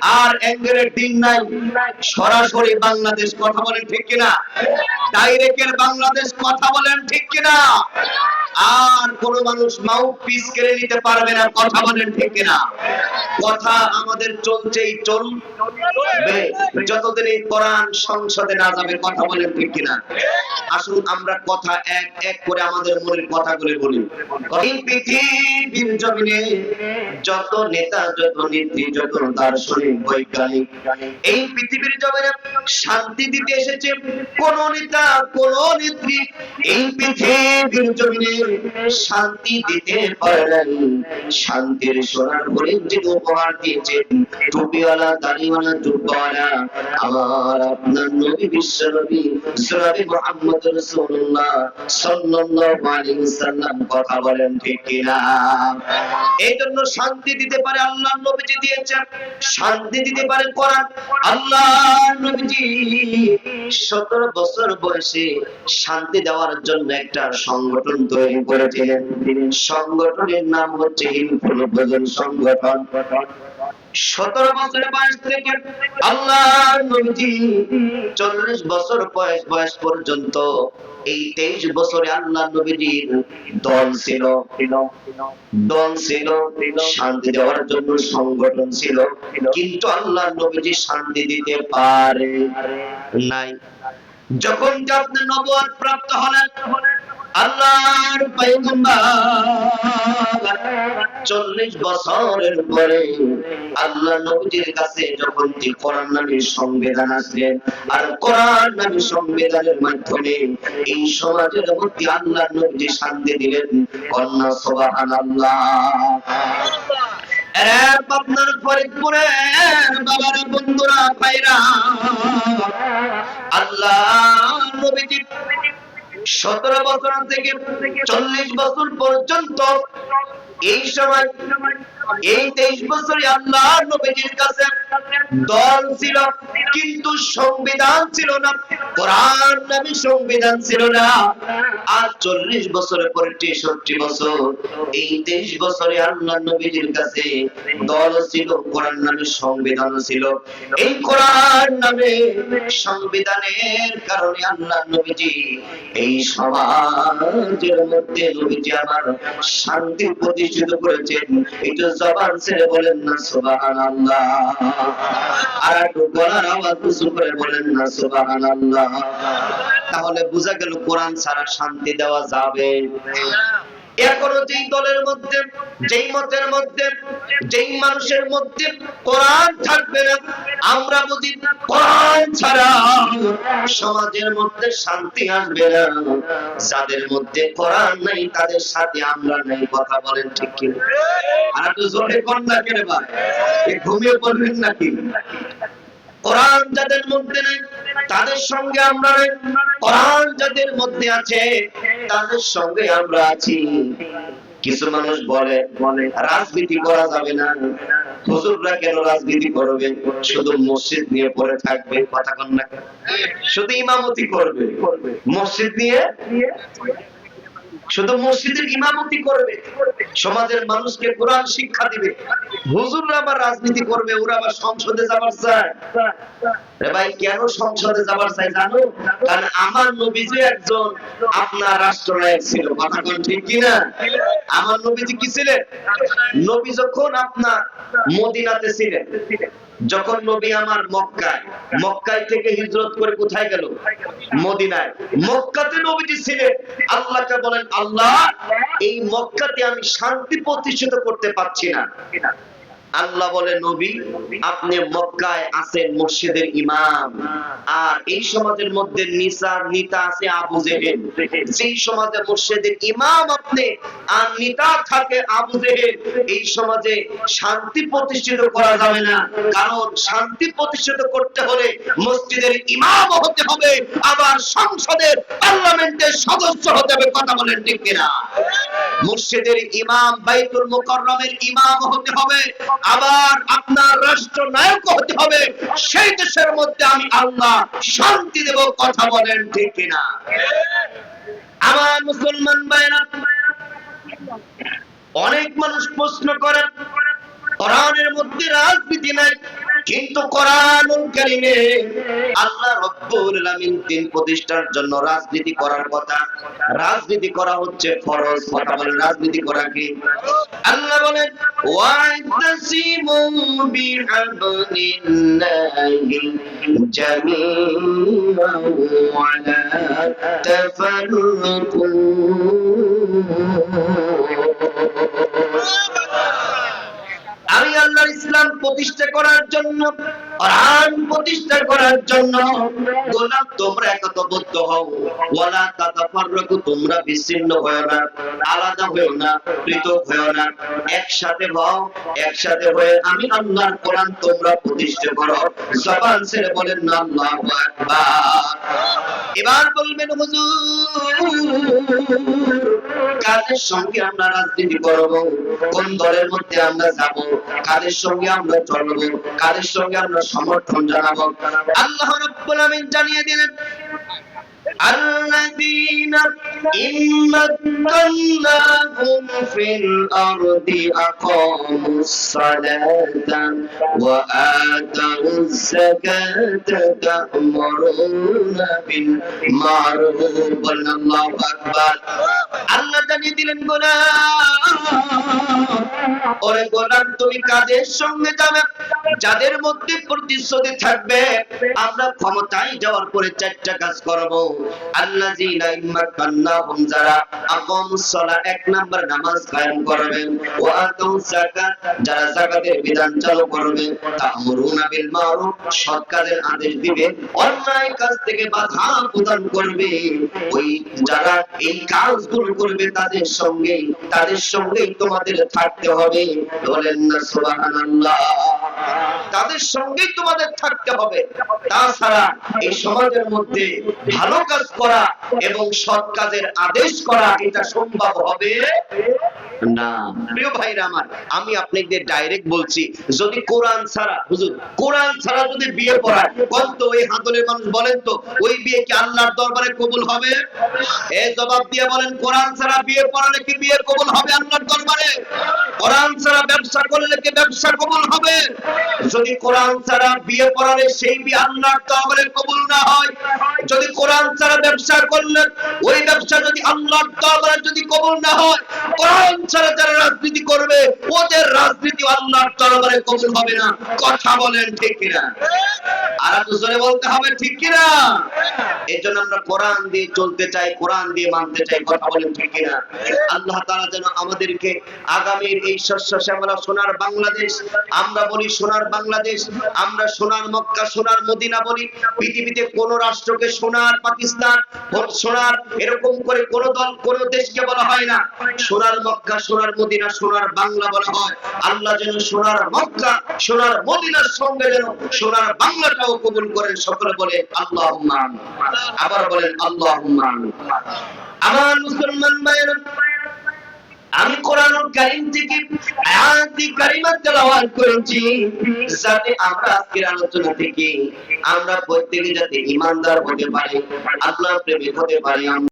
আর অ্যাঙ্গেলের দিন নাই। সরাসরি বাংলাদেশ কথা বলেন ঠিক কিনা? ডাইরেক্টের বাংলাদেশ কথা বলেন ঠিক কিনা? আর কোন মানুষ মাউথ পিস কেড়ে নিতে পারবে না, কথা বলেন ঠিক কিনা? কথা আমাদের চলছেই চলবে যতদিন এই কোরআন সংসদে না যাবে, কথা বলেন ঠিক কিনা? আসুন আমরা কথা এক এক করে আমাদের মনের কথাগুলো বলি। এই পৃথিবীর জমিনে যত নেতা, যত নেত্রী, যত দার্শনিক, বৈজ্ঞানিক, এই পৃথিবীর জমিনে শান্তি দিতে এসেছে কোন নেতা, কোন নেত্রী। এই পৃথিবীর জমিনে শান্তি দিতে পারেন। শান্তির সোনার হরিণ যে উপহার দিয়েছেন, টুপিওয়ালা, দাড়িওয়ালা জুব্বাওয়ালা আমার আপনার নবী, বিশ্ব নবী, জনাবে মুহাম্মদ আলাইহি ওয়াসাল্লাম, কথা বলেন এই জন্য শান্তি দিতে পারে আল্লাহ নবীজি দিয়েছেন। শান্তি দিতে পারে কোরআন। নবীজি 17 বছর বয়সে শান্তি দেওয়ার জন্য একটা সংগঠন তৈরি করেছিলেন। সংগঠনের নাম হচ্ছে সংগঠন। সতেরো বছরের বয়স থেকে আল্লাহ চল্লিশ বছর বয়স বয়স পর্যন্ত এই তেইশ বছরে আল্লাহ নবীজির দল ছিল। দল ছিল, শান্তি দেওয়ার জন্য সংগঠন ছিল। কিন্তু আল্লাহ নবীজি শান্তি দিতে পারে নাই। যখন আপনি নবুয়ত প্রাপ্ত হলেন আল্লাহর পয়গম্বর। চল্লিশ বছরের পরে আল্লাহ নবীজির কাছে যখন কোরআন নামের সংবিধান আর কোরআন নামের সংবিধানের মাধ্যমে এই সমাজের মধ্যে আল্লাহ শান্তি দিলেন। কন্যা সোবাহান আল্লাহ আপনার ফরিদপুরে বাবার, বন্ধুরা আল্লাহ নবীজি সতেরো বছর থেকে চল্লিশ বছর পর্যন্ত এই সময় এই তেইশ বছরে আল্লাহ নবীজির কাছে দল ছিল, কিন্তু সংবিধান ছিল না, কোরআন নামে সংবিধান ছিল না। আর চল্লিশ বছরের পরে তেষট্টি বছর, এই তেইশ বছরে আল্লাহ নবীজির কাছে দল ছিল, কোরআন নামে সংবিধান ছিল। এই কোরআন নামে সংবিধানের কারণে আল্লাহ নবীজি এই সমাজের মধ্যে নবীজি আমার শান্তি প্রতিষ্ঠিত করেছেন। একটু জবান ছেড়ে বলেন না সুবাহান আল্লাহ আর একটু গলার আওয়াজ উঁচু করে বলেন না সুবাহান আল্লাহ তাহলে বোঝা গেল কোরআন ছাড়া শান্তি দেওয়া যাবে। এখনও যেই দলের মধ্যে, যেই মতের মধ্যে, যেই মানুষের মধ্যে কোরআন থাকবে না, আমরা বুঝি কোরআন ছাড়া সমাজের মধ্যে শান্তি আসবে না। যাদের মধ্যে কোরআন নাই, তাদের সাথে আমরা নাই, কথা বলেন ঠিক কি আর একটু জোরে কন্যা কেন ভাই? এ ঘুমিয়ে পড়বেন নাকি? কোরআন যাদের মধ্যে নেই তাদের সঙ্গে আমরা কোরআন যাদের মধ্যে আছে, তাদের সঙ্গে আমরা আছি। কিছু মানুষ বলে বলে, রাজনীতি করা যাবে না। হুজুররা কেন রাজনীতি করবে? শুধু মসজিদ নিয়ে পড়ে থাকবে, কথা কন্যা শুধু ইমামতি করবে। মসজিদ নিয়ে শুধু মসজিদের ইমামতি করবে, সমাজের মানুষকে কোরআন শিক্ষা দিবে। হুজুররা আবার রাজনীতি করবে, ওরা আবার সংসদে যাবার চায়। রে ভাই, কেন সংসদে যাবার চাই জানো? কারণ আমার নবীজি একজন, আপনার রাষ্ট্রনায়ক ছিল। কথা কোন ঠিক কিনা? আমার নবীজি কি ছিলেন? নবী যখন আপনার মদিনাতে ছিলেন যখন নবী আমার মক্কায় মক্কায় থেকে হিজরত করে কোথায় গেল? মদিনায়। মক্কাতে নবীজি ছিলেন। আল্লাহকে বলেন, আল্লাহ, এই মক্কাতে আমি শান্তি প্রতিষ্ঠিত করতে পারছি না। আল্লাহ বলে, নবী, আপনি মক্কায় আছেন মসজিদের ইমাম। আর এই সমাজের মধ্যে নিসার নিতা আছে আবু জেহেল। যেই সমাজে মসজিদের ইমাম আপনি, আর নিতা থাকে আবু জেহেল, এই সমাজে শান্তি প্রতিষ্ঠিত করা যাবে না। কারণ শান্তি প্রতিষ্ঠিত করতে হলে মসজিদের ইমাম হতে হবে, আবার সংসদের পার্লামেন্টের সদস্য হতে হবে। কথা বলেন ঠিক কিনা? মসজিদের ইমাম, বাইতুল মুকাররমের ইমাম হতে হবে, আবার আপনার রাষ্ট্রনায়ক হতে হবে। সেই দেশের মধ্যে আমি আল্লাহ শান্তি দেব, কথা বলেন ঠিক কিনা। আমার মুসলমান ভাইরা অনেক মানুষ প্রশ্ন করেন কোরআনের মধ্যে রাজনীতি নাই। কিন্তু আল্লাহ রব্বুল প্রতিষ্ঠার জন্য রাজনীতি করার কথা। রাজনীতি করা হচ্ছে ফরজ, কথা বলে রাজনীতি করা কি? আল্লাহ বলেন ওয়াইতাসিমু বিহাবলিল্লাহি আল্লাহর ইসলাম প্রতিষ্ঠা করার জন্য, কোরআন প্রতিষ্ঠা করার জন্য। গোলাম তোমরা একতাবদ্ধ হও। ওয়ালা তাতাফাররাকু, তোমরা বিচ্ছিন্ন হও না। আলাদা হও না, পৃথক হও না। একসাথে হও, একসাথে হয়ে আমি আল্লাহর কোরআন তোমরা প্রতিষ্ঠা করো। জবান ছেড়ে বলেন না আল্লাহু এবার বলবেন, হুজুর কাদের সঙ্গে আমরা রাজনীতি করব, কোন দলের মধ্যে আমরা যাব কাদের সঙ্গে আমরা চলব কাদের সঙ্গে আমরা সমর্থন জানাব। আল্লাহ রাব্বুল আমিন জানিয়ে দিলেন الذين إن مكناهم في الأرض أقاموا الصلاة وآتوا الزكاة تأمرون بالمعروف বলেন আল্লাহু আকবার আল্লাহ জানিয়ে দিলেন গোলাম ওরে গোলাম তুমি কাদের সঙ্গে যাবে যাদের মধ্যে প্রতিশ্রুতি থাকবে, আমরা ক্ষমতায় যাওয়ার পরে চারটা কাজ করব। আল্লাযীনা ইম্মাকান্নাহুম, যারা আকামুস সালাহ, এক নাম্বার নামাজ কায়েম করবেন ওয়া আতাউস যাকাত, যারা যাকাতের বিধান চালু করবে। তা'মুরুনা বিল মারুফ, সৎ কাজের আদেশ দিবে। অন্যায় কাজ থেকে বাধা প্রদান করবে। ওই যারা এই কাজগুলো করবে, তাদের সঙ্গে তাদের সঙ্গেই তোমাদের থাকতে হবে। বলেন না সুবহানাল্লাহ। তাদের সঙ্গেই তোমাদের থাকতে হবে। তাছাড়া এই সমাজের মধ্যে ভালো কাজ করা এবং সৎ কাজের আদেশ করা, এটা সম্ভব হবে না। প্রিয় ভাইরা আমার, আমি আপনাদের ডাইরেক্ট বলছি, যদি কোরআন ছাড়া কোরআন ছাড়া যদি বিয়ে পড়ায়, কোন তো ওই হাতলের মানুষ বলেন তো, ওই বিয়ে কি আল্লাহর দরবারে কবুল হবে? এ জবাব দিয়ে বলেন, কোরআন ছাড়া বিয়ে পড়ালে কি বিয়ে কবুল হবে আল্লাহর দরবারে? কোরআন ছাড়া ব্যবসা করলে কি ব্যবসা কবুল হবে? যদি কোরআন ছাড়া বিয়ে পড়ালে সেই বিয়ে আল্লাহর দরবারে কবুল না হয়, যদি কোরআন ছাড়া ব্যবসা করলে ওই ব্যবসা যদি আল্লাহর দরবারে যদি কবুল না হয়, কোরআন ছাড়া যারা রাজনীতি করবে, ওদের রাজনীতি আল্লাহর দরবারে কবুল হবে না। কথা বলেন ঠিক কিনা? আর জোরে বলতে হবে ঠিক কিনা? এই জন্য আমরা কোরআন দিয়ে চলতে চাই, কোরআন দিয়ে মানতে চাই, কথা বলেন ঠিক কিনা? আল্লাহ তাআলা যেন আমাদেরকে আগামীর এই শস্য শ্যামলা সোনার বাংলাদেশ। আমরা বলি সোনার বাংলাদেশ। আমরা সোনার মক্কা, সোনার মদিনা বলি। পৃথিবীতে কোন রাষ্ট্রকে সোনার পাকিস্তান, সোনার এরকম করে কোন দল, কোন দেশকে বলা হয় না। সোনার মক্কা, সোনার মদিনা, সোনার বাংলা বলা হয়। আল্লাহ যেন সোনার মক্কা, সোনার মদিনার সঙ্গে যেন সোনার বাংলাটাও কবুল করেন। সকলে বলে আল্লাহ আবার বলেন আল্লাহ আমার মুসলমান ভাইয়েরা আমি কোরআনুল কারিম থেকে আয়াতি কারিমা তেলাওয়াত করেছি। যাতে আমরা আজকের আলোচনা থেকে আমরা প্রত্যেকে যাতে ইমানদার হতে পারি, আল্লাহর প্রেমিক হতে পারি।